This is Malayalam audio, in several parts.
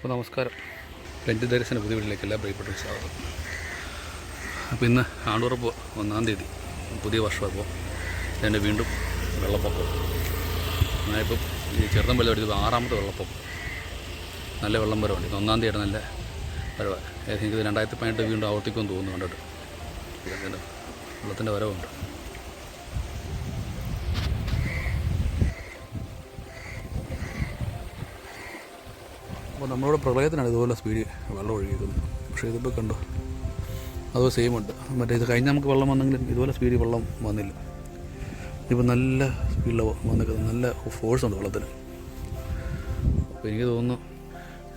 അപ്പോൾ നമസ്കാരം. ദർശന പുതിയ വീട്ടിലേക്ക് എല്ലാ പ്രിയപ്പെട്ട സ്വാഗതം. അപ്പോൾ ഇന്ന് ആണ്ടുറപ്പ് ഒന്നാം തീയതി പുതിയ വർഷം അപ്പോൾ എന്റെ വീണ്ടും വെള്ളപ്പൊക്കം. ഞാനിപ്പം ഈ ചെറുതം വെള്ളം എടുത്തത് ആറാമത്തെ വെള്ളപ്പൊക്കം. നല്ല വെള്ളം വരവുണ്ട്. ഇത് ഒന്നാം തീയതി നല്ല വരവാണ്. എനിക്ക് രണ്ടായിരത്തി പതിനെട്ട് വീണ്ടും ആവർത്തിക്കുമെന്ന് തോന്നുന്നു കണ്ടിട്ട് വെള്ളത്തിന്റെ വരവുണ്ട്. അപ്പോൾ നമ്മളിവിടെ പ്രളയത്തിനാണ് ഇതുപോലെ സ്പീഡ് വെള്ളം ഒഴുകിയിരിക്കുന്നത് പക്ഷേ ഇതിപ്പോൾ കണ്ടോ? അത് സെയിം ഉണ്ട്. മറ്റേ ഇത് കഴിഞ്ഞ് നമുക്ക് വെള്ളം വന്നെങ്കിലും ഇതുപോലെ സ്പീഡിൽ വെള്ളം വന്നില്ല. ഇപ്പോൾ നല്ല സ്പീഡിൽ വന്നിരിക്കുന്നത് നല്ല ഫോഴ്സ് ഉണ്ട് വെള്ളത്തിന്. അപ്പോൾ എനിക്ക് തോന്നുന്നു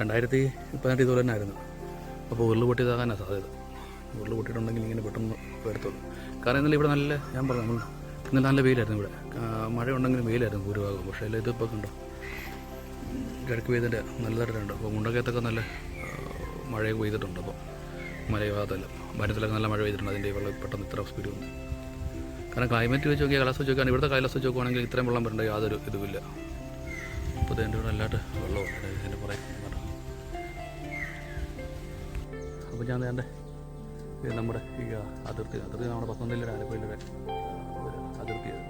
രണ്ടായിരത്തി പതിനെട്ട് ഇതുപോലെ തന്നെ ആയിരുന്നു. അപ്പോൾ ഉരുൾ പൊട്ടിയതാകാനാണ് സാധ്യത. ഉരുൾ പൊട്ടിയിട്ടുണ്ടെങ്കിൽ ഇങ്ങനെ പെട്ടെന്ന് വരത്തുള്ളൂ. കാരണം ഇന്നലെ ഇവിടെ നല്ല ഞാൻ പറഞ്ഞു നമ്മൾ ഇന്നലെ നല്ല വെയിലായിരുന്നു ഇവിടെ. മഴ ഉണ്ടെങ്കിലും വെയിലായിരുന്നു ഭൂരിഭാഗം പക്ഷേ അല്ല ഇതിപ്പോൾ കണ്ടോ? കിഴക്ക് പെയ്തിന്റെ നല്ലതായിട്ടുണ്ട്. അപ്പോൾ മുണ്ടക്കയത്തൊക്കെ നല്ല മഴയൊക്കെ പെയ്തിട്ടുണ്ട്. അപ്പോൾ മലയഭാഗത്തല്ല മരത്തിലൊക്കെ നല്ല മഴ പെയ്തിട്ടുണ്ട്. അതിന്റെ വെള്ളം പെട്ടെന്ന് ഇത്ര സ്പീഡ് വന്നു. കാരണം ക്ലൈമറ്റ് വെച്ച് നോക്കിയാൽ കാലാവസ്ഥ വെച്ച് നോക്കുകയാണ് ഇവിടുത്തെ കാലാവസ്ഥ വെച്ച് നോക്കുവാണെങ്കിൽ ഇത്രയും വെള്ളം വരേണ്ട യാതൊരു ഇതുമില്ല. അപ്പോൾ ഇതിന്റെ ഇവിടെ നല്ലതായിട്ട് വെള്ളമുണ്ട്. ഇതിന്റെ പുറകെ അപ്പോൾ ഞാൻ എന്റെ നമ്മുടെ ഈ അതിർത്തി. അതിർത്തി നമ്മുടെ പത്തനംതിട്ട ആലപ്പുഴയിലെ ഒരു അതിർത്തിയാണ്.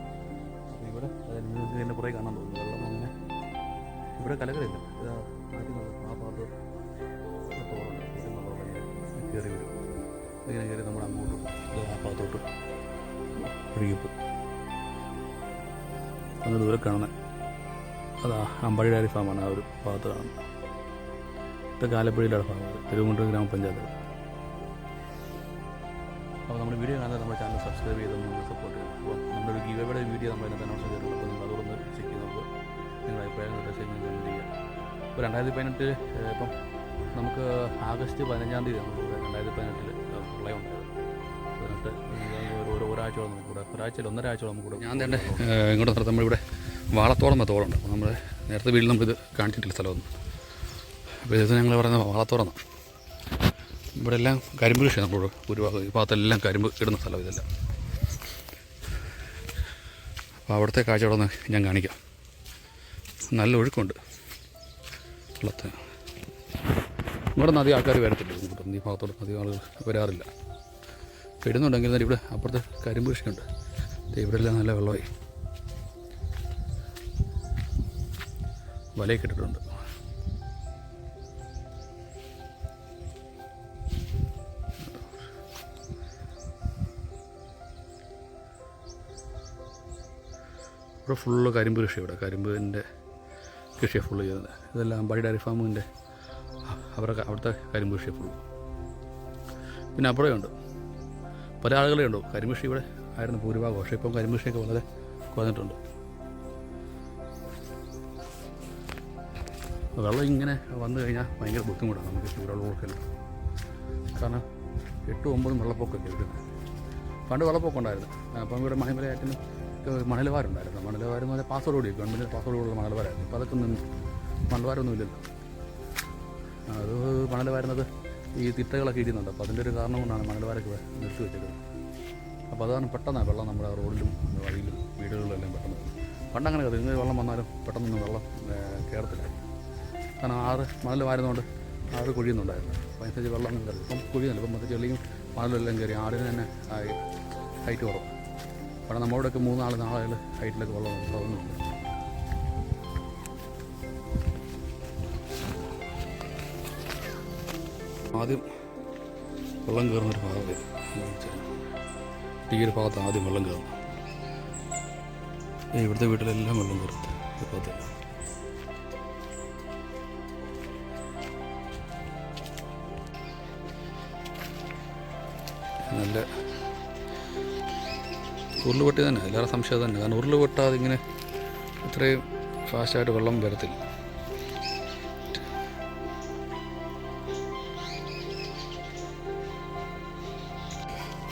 അപ്പോൾ ഇവിടെ ഇതിന്റെ പുറകെ കാണാൻ തോന്നുന്നു. വെള്ളം ഇവിടെ കലകളില്ല. ഇത് ഇങ്ങനെ കയറി നമ്മൾ അങ്ങോട്ട് ആ ഭാഗത്തോട്ട് ഒഴുകിപ്പോയി അങ്ങ് ദൂരെ കാണുന്നത് അതാ അമ്പഴി ഡയറി ഫാമാണ് ആ ഒരു ഭാഗത്ത് കാണുന്നത് ഇപ്പം കാലപ്പുഴയിലാണ് ഫാം തിരുവനന്തപുരം ഗ്രാമപഞ്ചായത്ത്. അപ്പോൾ നമ്മുടെ വീഡിയോ കാണാൻ നമ്മുടെ ചാനൽ സബ്സ്ക്രൈബ് ചെയ്ത് നമ്മൾ സപ്പോർട്ട് ചെയ്യും അപ്പോൾ നമ്മുടെ ഒരു ഗീവയുടെ വീഡിയോ നമ്മൾ അതിനകത്ത് അനൗൺസ് ചെയ്തിട്ടുണ്ട്. അപ്പോൾ നിങ്ങൾ അതുകൊണ്ട് ചെക്ക് ചെയ്ത് നമുക്ക് നിങ്ങളുടെ അഭിപ്രായം നിർദ്ദേശങ്ങൾ കമന്റ് ചെയ്യുക. ഇപ്പോൾ രണ്ടായിരത്തി പതിനെട്ടിൽ ഇപ്പം നമുക്ക് ആഗസ്റ്റ് പതിനഞ്ചാം തീയതി നമുക്ക് രണ്ടായിരത്തി പതിനെട്ടിൽ പ്രളയം ഉണ്ടായിരുന്നു പതിനെട്ട് ഒരു ഒരാഴ്ചയോളം നമുക്ക് കൂടെ ഒരാഴ്ചയിൽ ഒന്നരാഴ്ചയോളം കൂടെ ഞാൻ തന്നെ. ഇങ്ങോട്ട് നിർത്തുമ്പോൾ നമ്മളിവിടെ വാളത്തോളം എന്ന ഉണ്ട് അപ്പോൾ നമ്മൾ നേരത്തെ വീട്ടിൽ നമുക്കിത് കാണിച്ചിട്ടില്ല സ്ഥലമൊന്നും. അപ്പോൾ ഇതിന് ഞങ്ങൾ പറയുന്നത് വാളത്തോടെന്നാണ് ഇവിടെ എല്ലാം കരിമ്പ് കൃഷി നമ്മളോട് ഭൂരിഭാഗം. ഈ ഭാഗത്തെല്ലാം കരിമ്പ് ഇടുന്ന സ്ഥലം ഇതെല്ലാം. അപ്പോൾ അവിടുത്തെ കാഴ്ചകളൊന്ന് ഞാൻ കാണിക്കാം. നല്ല ഒഴുക്കുണ്ട്. വെള്ളത്തെ ഇവിടെ നദി ആൾക്കാർ വരത്തില്ല. ഈ ഭാഗത്തോട്ട് അധികം ആളുകൾ വരാറില്ല. ഇടുന്നുണ്ടെങ്കിൽ തന്നെ ഇവിടെ അപ്പുറത്ത് കരിമ്പ് കൃഷിയുണ്ട്. ദേ ഇവിടെ എല്ലാം നല്ല വെള്ളമായി. വലയൊക്കെ ഇട്ടിട്ടുണ്ട്. ഇവിടെ ഫുള്ള് കരിമ്പ് കൃഷി ഇവിടെ. കരിമ്പിന്റെ കൃഷിയാണ് ഫുള്ള് ചെയ്യുന്നത്. ഇതെല്ലാം ബൈ ഡയറി ഫാമിന്റെ അവരുടെ അവിടുത്തെ കരിമ്പ് കൃഷിയെ ഫുള്ള് പിന്നെ അപ്പുറമുണ്ട് പല ആളുകളെ ഉണ്ടോ കരിമ്പ് ഇവിടെ ആയിരുന്നു ഭൂരിഭാഗം. പക്ഷേ ഇപ്പം കരിമ്പ് കൃഷിയൊക്കെ വളരെ കുറഞ്ഞിട്ടുണ്ട്. വെള്ളം ഇങ്ങനെ വന്നു കഴിഞ്ഞാൽ ഭയങ്കര ബുദ്ധിമുട്ടാണ് നമുക്ക് ഇവിടെ ഉള്ളവർക്കെല്ലാം. കാരണം എട്ടും ഒമ്പതും വെള്ളപ്പൊക്കമൊക്കെ വരുന്നത് പണ്ട് വെള്ളപ്പൊക്കം ഉണ്ടായിരുന്നു. അപ്പം ഇവിടെ മണിമലയാറ്റിന് മണൽവാരുണ്ടായിരുന്നു മണൽവാരം എന്ന് പറഞ്ഞാൽ പാസ്വേഡ് കൂടി ഗവൺമെന്റ് പാസ്വേഡ് ഉള്ള മണൽവാരായിരുന്നു ഇപ്പോൾ അതൊക്കെ നിന്ന് മണൽവാരൊന്നും ഇല്ലല്ലോ അത് മണലവാരുന്നത് ഈ തിട്ടകളൊക്കെ ഇടുന്നുണ്ട് അപ്പോൾ അതിന്റെ ഒരു കാരണം കൊണ്ടാണ് മണൽവാരൊക്കെ നിർത്തി വെച്ചേക്കുന്നത് അപ്പോൾ അതാണ് പെട്ടെന്നാണ് വെള്ളം നമ്മുടെ റോഡിലും വഴിയിലും വീടുകളിലും എല്ലാം പെട്ടെന്ന്. പണ്ട് അങ്ങനെ കഥ ഇങ്ങനെ വെള്ളം വന്നാലും പെട്ടെന്നൊന്നും വെള്ളം കയറത്തില്ല കാരണം ആറ് മണൽ വാരുന്നതുകൊണ്ട് ആറ് കുഴിയുന്നുണ്ടായിരുന്നു. അപ്പോൾ അതിനനുസരിച്ച് വെള്ളം കയറി. ഇപ്പം കുഴിയുന്നില്ല ഇപ്പം മറ്റേ ചെളിയും മണലും എല്ലാം കയറി ആടിന് തന്നെ ഹൈറ്റ് കുറവ്. അവിടെ നമ്മളോടൊക്കെ മൂന്നാൾ നാളുകൾ ഹൈറ്റിലൊക്കെ വെള്ളം വെള്ളമൊന്നുമില്ല ആദ്യം വെള്ളം കയറുന്നൊരു ഭാഗത്ത് ഈ ഒരു ഭാഗത്ത് ആദ്യം വെള്ളം കയറും ദേ ഇവിടുത്തെ വീട്ടിലെല്ലാം വെള്ളം കയറും. ഇപ്പോഴത്തെ നല്ല ഉരുളുപൊട്ടി തന്നെ എല്ലാവരും സംശയം തന്നെ കാരണം ഉരുൾ പൊട്ടാതെ ഇങ്ങനെ ഇത്രയും ഫാസ്റ്റായിട്ട് വെള്ളം വരത്തില്ല.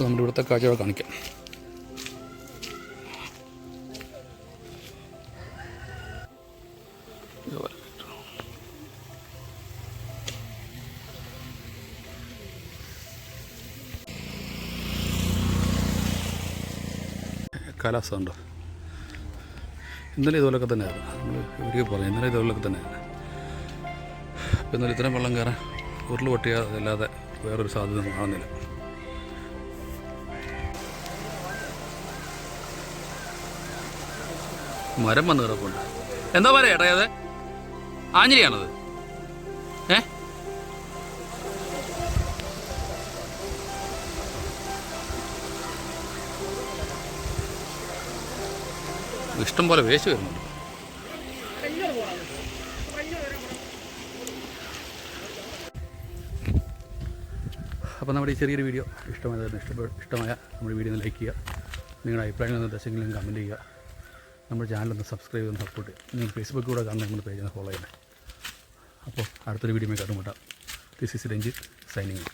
നമ്മുടെ ഇവിടുത്തെ കാഴ്ചകൾ കാണിക്കാം. കാലാവസ്ഥ ഉണ്ടോ ഇന്നലെ ഇതുപോലൊക്കെ തന്നെയായിരുന്നു. നമ്മൾ ഇവർക്ക് പറയാം ഇന്നലെ ഇതുപോലൊക്കെ തന്നെയാണ് ഇന്നലെ ഇത്രയും വെള്ളം കയറാൻ ഉരുൾ പൊട്ടിയാൽ അല്ലാതെ വേറൊരു സാധ്യത കാണുന്നില്ല. മരം വന്ന് കിടപ്പുണ്ട്. എന്താ പറയാ ഏട്ടാ അത് ആഞ്ഞിലിയാണത്? ഇഷ്ടം പോലെ വേസ്റ്റ് വരുന്നുണ്ട്. അപ്പോൾ നമ്മുടെ ഈ ചെറിയൊരു വീഡിയോ ഇഷ്ടമായതായിരുന്നു ഇഷ്ടപ്പെട്ട ഇഷ്ടമായ നമ്മുടെ വീഡിയോ ഒന്ന് ലൈക്ക് ചെയ്യുക. നിങ്ങളുടെ അഭിപ്രായങ്ങൾ നിർദ്ദേശങ്ങളും കമന്റ് ചെയ്യുക. നമ്മുടെ ചാനലൊന്ന് സബ്സ്ക്രൈബ് ചെയ്ത് സപ്പോർട്ട് ചെയ്യുക. നിങ്ങൾ ഫേസ്ബുക്കിലൂടെ കാണുന്ന നമ്മുടെ പേജ് ഒന്ന് ഫോളോ ചെയ്യണം. അപ്പോൾ അടുത്തൊരു വീഡിയോ കണ്ടുമുട്ടാം ദിസ് ഇസ് രഞ്ജിത്ത് സൈനിങ്